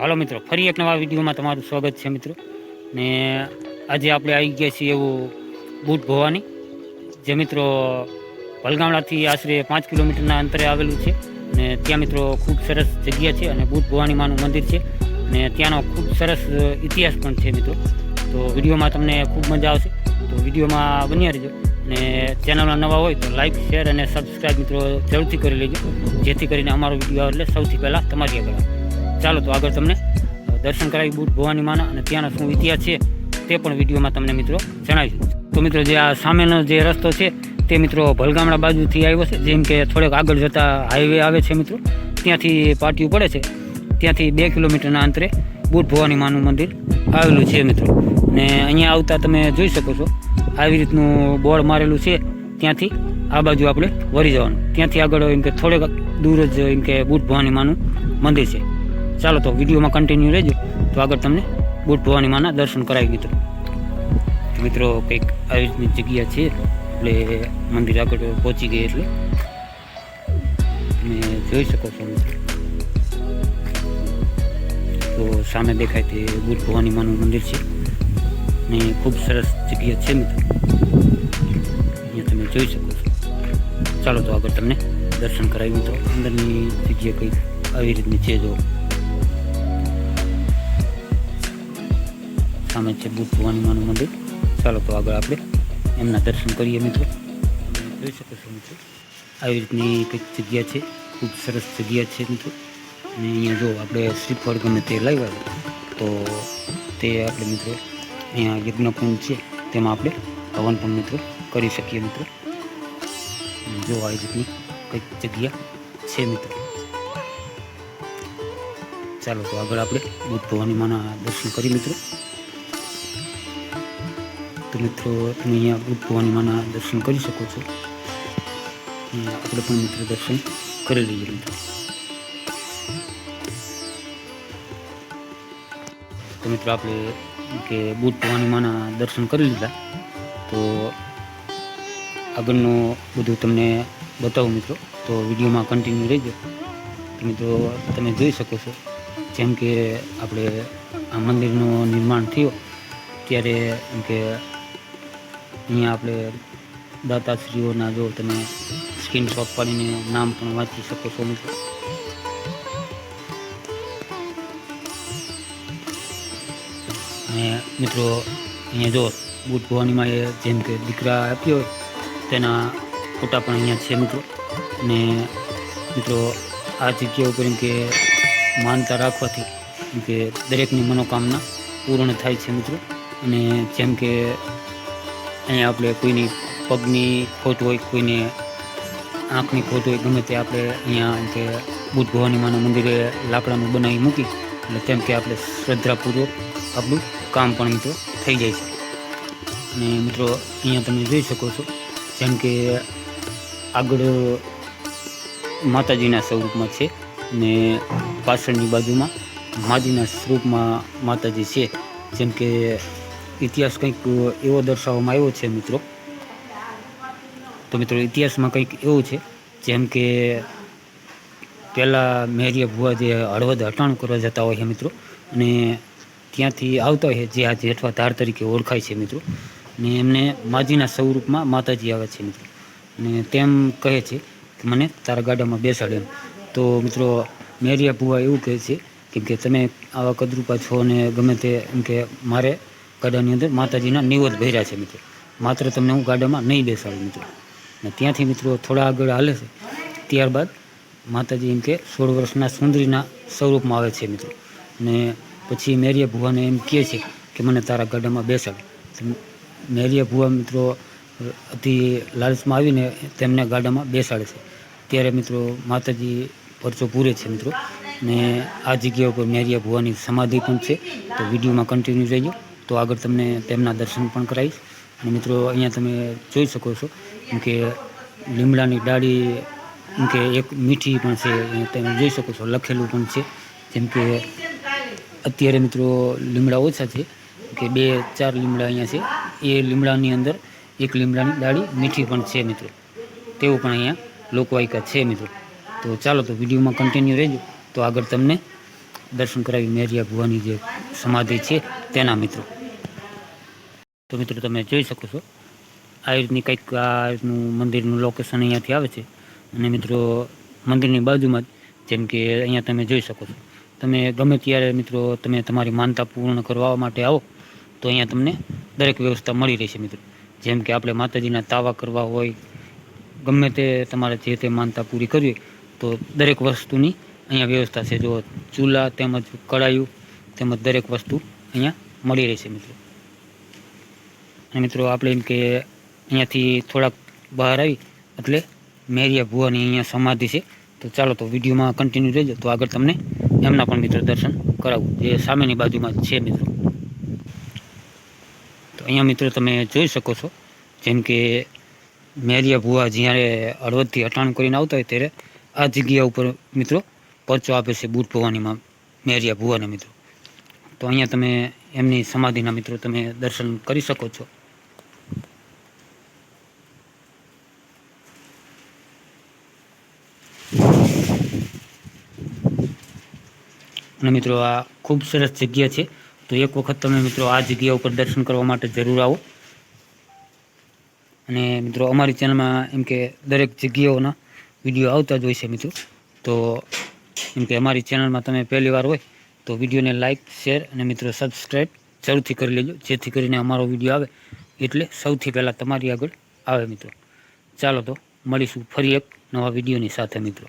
હાલો મિત્રો, ફરી એક નવા વિડીયોમાં તમારું સ્વાગત છે મિત્રો. ને આજે આપણે આવી ગયા છીએ એવું બૂટ ભવાની જે મિત્રો વલગામડાથી આશરે પાંચ કિલોમીટરના અંતરે આવેલું છે. ને ત્યાં મિત્રો ખૂબ સરસ જગ્યા છે અને બૂટ ભવાની માનું મંદિર છે. ને ત્યાંનો ખૂબ સરસ ઇતિહાસ પણ છે મિત્રો. તો વિડીયોમાં તમને ખૂબ મજા આવશે. તો વિડીયોમાં બન્યા રહેજો. ને ચેનલમાં નવા હોય તો લાઇક શેર અને સબસ્ક્રાઈબ મિત્રો જરૂરથી કરી લેજો. જેથી કરીને અમારો વીડિયો એટલે સૌથી પહેલાં તમારી આગળ આવે. ચાલો તો આગળ તમને દર્શન કરાવી બુટ, ભવાની માના અને ત્યાંનો શું ઇતિહાસ છે તે પણ વિડીયોમાં તમને મિત્રો જણાવીશું. તો મિત્રો જે આ સામેનો જે રસ્તો છે તે મિત્રો ભલગામડા બાજુથી આવ્યો છે. જેમ કે થોડેક આગળ જતા હાઈવે આવે છે મિત્રો. ત્યાંથી પાટિયું પડે છે. ત્યાંથી બે કિલોમીટરના અંતરે બુટ ભવાની માનું મંદિર આવેલું છે મિત્રો. ને અહીંયા આવતા તમે જોઈ શકો છો, આવી રીતનું બોર્ડ મારેલું છે. ત્યાંથી આ બાજુ આપણે વળી જવાનું. ત્યાંથી આગળ એમ કે થોડેક દૂર જ એમ કે બુટ ભવાની માનું મંદિર છે. ચાલો તો વિડીયોમાં કન્ટિન્યુ રહેજો. તો આગળ તમને બુટ ભવાની માના દર્શન કરાવી મિત્રો. મિત્રો, કંઈક રીતની જગ્યા છે. એટલે મંદિર આગળ પહોંચી ગઈ એટલે તમે જોઈ શકો છો તો સામે દેખાય તે બુટ ભવાની માનું મંદિર છે. ને ખૂબ સરસ જગ્યા છે મિત્રો. અહીંયા તમે જોઈ શકો છો. ચાલો તો આગળ તમને દર્શન કરાવી મિત્રો. અંદરની જગ્યા કંઈક આવી રીતની છે જો. સામે છે બુટ ભવાની માનું મંદિર. ચાલો તો આગળ આપણે એમના દર્શન કરીએ મિત્રો. જોઈ શકો છો મિત્રો, આવી રીતની કંઈક જગ્યા છે, ખૂબ સરસ જગ્યા છે મિત્રો. અને અહીંયા જો આપણે શ્રીફળ ગમે તે લાવ્યા તો તે આપણે મિત્રો અહીંયા યજ્ઞકુંડ છે, તેમાં આપણે હવન પણ મિત્રો કરી શકીએ મિત્રો. જો આવી રીતની કંઈક જગ્યા છે મિત્રો. ચાલો તો આગળ આપણે બુદ્ધ ભવાની દર્શન કરી મિત્રો. મિત્રો, તમે અહીંયા બુદ્ધ ભવાની માના દર્શન કરી શકો છો. આપણે પણ મિત્રો દર્શન કરી લઈએ તો મિત્રો આપણે કે બુદ્ધ ભવાની માના દર્શન કરી લીધા. તો આગળનું બધું તમને બતાવું મિત્રો. તો વિડીયોમાં કન્ટિન્યુ રહેજો. મિત્રો તમે જોઈ શકો છો. જેમ કે આપણે આ મંદિરનું નિર્માણ થયું, ત્યારે એમ કે અહીંયા આપણે દાતાશ્રીઓના જો તમે સ્ક્રીનશોટ પાડીને નામ પણ વાંચી શકો છો મિત્રો. અને મિત્રો, અહીંયા જો બુટ ભવાનીમાં એ જેમ કે દીકરા આપ્યો તેના ફોટા પણ અહીંયા છે મિત્રો. અને મિત્રો, આ જગ્યા ઉપર કે માનતા રાખવાથી કે દરેકની મનોકામના પૂર્ણ થાય છે મિત્રો. અને જેમ કે અહીંયા આપણે કોઈની પગની ખોટ હોય, કોઈને આંખની ખોટ હોય, ગમે તે આપણે અહીંયા કે બુદ્ધ ભવાની માના મંદિરે લાકડાનું બનાવી મૂકી, એટલે તેમ કે આપણે શ્રદ્ધાપૂર્વક આપણું કામ પણ મિત્રો થઈ જાય છે. અને મિત્રો, અહીંયા તમે જોઈ શકો છો, જેમ કે આગળ માતાજીના સ્વરૂપમાં છે ને પાછળની બાજુમાં માજીના સ્વરૂપમાં માતાજી છે. જેમ કે ઇતિહાસ કંઈક એવો દર્શાવવામાં આવ્યો છે મિત્રો. તો મિત્રો, ઇતિહાસમાં કંઈક એવું છે, જેમ કે પહેલાં મેરીએ ભુવા જે હળવદ હટાણું કરવા જતા હોય છે મિત્રો, અને ત્યાંથી આવતા હોય જે આ જેઠવા ધાર તરીકે ઓળખાય છે મિત્રો. ને એમને માજીના સ્વરૂપમાં માતાજી આવે છે મિત્રો. અને તેમ કહે છે કે મને તારા ગાડામાં બેસાડે એમ. તો મિત્રો મેરિયા ભુવા એવું કહે છે, કેમ કે તમે આવા કદરૂપા છો અને ગમે તે એમ કે મારે ગાડાની અંદર માતાજીના નિવત ભર્યા છે મિત્રો. માત્ર તમને હું ગાડામાં નહીં બેસાડું મિત્રો. ને ત્યાંથી મિત્રો થોડા આગળ હાલે છે. ત્યારબાદ માતાજી એમ કે સોળ વર્ષના સુંદરીના સ્વરૂપમાં આવે છે મિત્રો. ને પછી મેરિયા ભુવાને એમ કહે છે કે મને તારા ગાડામાં બેસાડ. મેરિયા ભુવા મિત્રો અતિ લાલચમાં આવીને તેમને ગાડામાં બેસાડે છે. ત્યારે મિત્રો માતાજી પરચો પૂરે છે મિત્રો. ને આ જગ્યા ઉપર મેરિયા ભુવાની સમાધિ પણ છે. તો વિડીયોમાં કન્ટિન્યુ રહેજો તો આગળ તમને તેમના દર્શન પણ કરાવીશ. અને મિત્રો, અહીંયા તમે જોઈ શકો છો કે લીમડાની ડાળી કે એક મીઠી પણ છે તમે જોઈ શકો છો, લખેલું પણ છે. જેમ કે અત્યારે મિત્રો લીમડા ઓછા છે કે બે, ચાર લીમડા અહીંયા છે. એ લીમડાની અંદર એક લીમડાની ડાળી મીઠી પણ છે મિત્રો. તેવું પણ અહીંયા લોકવાયકા છે મિત્રો. તો ચાલો તો વિડીયોમાં કન્ટિન્યુ રહેજો. તો આગળ તમને દર્શન કરાવી મેરિયા ભુવાની જે સમાધિ છે, તેના મિત્રો. તો મિત્રો તમે જોઈ શકો છો. આ રીતની કંઈક આ રીતનું મંદિરનું લોકેશન અહીંયાથી આવે છે. અને મિત્રો, મંદિરની બાજુમાં જ, જેમ કે અહીંયા તમે જોઈ શકો છો. તમે ગમે ત્યારે મિત્રો તમે તમારી માનતા પૂર્ણ કરવા માટે આવો, તો અહીંયા તમને દરેક વ્યવસ્થા મળી રહેશે મિત્રો. જેમ કે આપણે માતાજીના તાવા કરવા હોય, ગમે તે તમારે જે તે માનતા પૂરી કરવી તો દરેક વસ્તુની અહીંયા વ્યવસ્થા છે. જો ચૂલા તેમજ કડાયું તેમજ દરેક વસ્તુ અહીંયા મળી રહેશે મિત્રો. મિત્રો આપણે એમ કે અહીંયાથી થોડાક બહાર આવી, એટલે મેરિયા ભુવાની અહીંયા સમાધિ છે. તો ચાલો તો વિડીયોમાં કન્ટિન્યુ રહેજો. તો આગળ તમને એમના પણ મિત્રો દર્શન કરાવું. જે સામેની બાજુમાં છે મિત્રો. તો અહીંયા મિત્રો તમે જોઈ શકો છો, જેમ કે મેરિયા ભુવા જ્યારે હળવદથી હટાણું કરીને આવતા હોય ત્યારે આ જગ્યા ઉપર મિત્રો પરચો આપે છે બુટ ભવાનીમાં, મેરિયા ભુવાના મિત્રો. તો અહીંયા તમે એમની સમાધિના મિત્રો તમે દર્શન કરી શકો છો. અને મિત્રો, આ ખૂબ સરસ જગ્યા છે. તો એક વખત તમે મિત્રો આ જગ્યા ઉપર દર્શન કરવા માટે જરૂર આવો. અને મિત્રો, અમારી ચેનલમાં એમ કે દરેક જગ્યાઓના વીડિયો આવતા જ હોય છે મિત્રો. તો એમ કે અમારી ચેનલમાં તમે પહેલી વાર હોય, તો વિડીયોને લાઇક શેર અને મિત્રો, સબસ્ક્રાઈબ જરૂરથી કરી લેજો. જેથી કરીને અમારો વીડિયો આવે એટલે સૌથી પહેલાં તમારી આગળ આવે મિત્રો. ચાલો તો મળીશું ફરી એક નવા વિડીયોની સાથે મિત્રો.